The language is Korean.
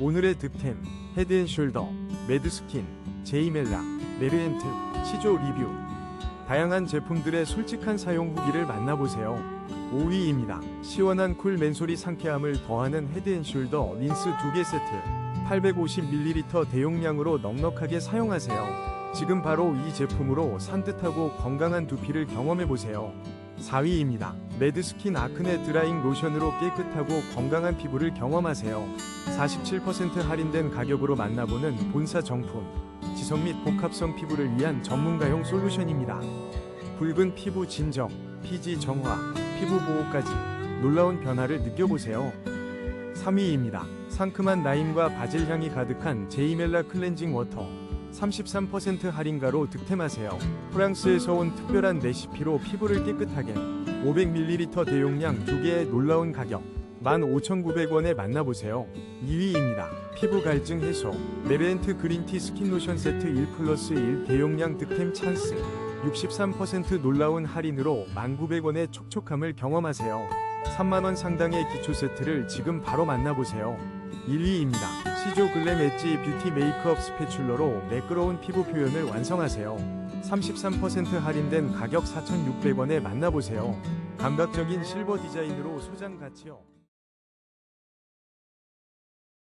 오늘의 득템 헤드앤숄더, 매드스킨, 제이멜라, 메르엔트, 시조 리뷰 다양한 제품들의 솔직한 사용 후기를 만나보세요. 5위입니다. 시원한 쿨 맨소리 상쾌함을 더하는 헤드앤숄더 린스 2개 세트 850ml 대용량으로 넉넉하게 사용하세요. 지금 바로 이 제품으로 산뜻하고 건강한 두피를 경험해보세요. 4위입니다. 매드스킨 아크네 드라잉 로션으로 깨끗하고 건강한 피부를 경험하세요. 47% 할인된 가격으로 만나보는 본사 정품. 지성 및 복합성 피부를 위한 전문가용 솔루션입니다. 붉은 피부 진정, 피지 정화, 피부 보호까지 놀라운 변화를 느껴보세요. 3위입니다. 상큼한 라임과 바질 향이 가득한 제이멜라 클렌징 워터. 33% 할인가로 득템하세요. 프랑스에서 온 특별한 레시피로 피부를 깨끗하게 500ml 대용량 2개의 놀라운 가격 15,900원에 만나보세요. 2위입니다. 피부 갈증 해소 메르엔트 그린티 스킨 로션 세트 1 플러스 1 대용량 득템 찬스 63% 놀라운 할인으로 1,900원의 촉촉함을 경험하세요. 3만원 상당의 기초 세트를 지금 바로 만나보세요. 1위입니다. 시조 글램 엣지 뷰티 메이크업 스패출러로 매끄러운 피부 표현을 완성하세요. 33% 할인된 가격 4,600원에 만나보세요. 감각적인 실버 디자인으로 소장 가치요.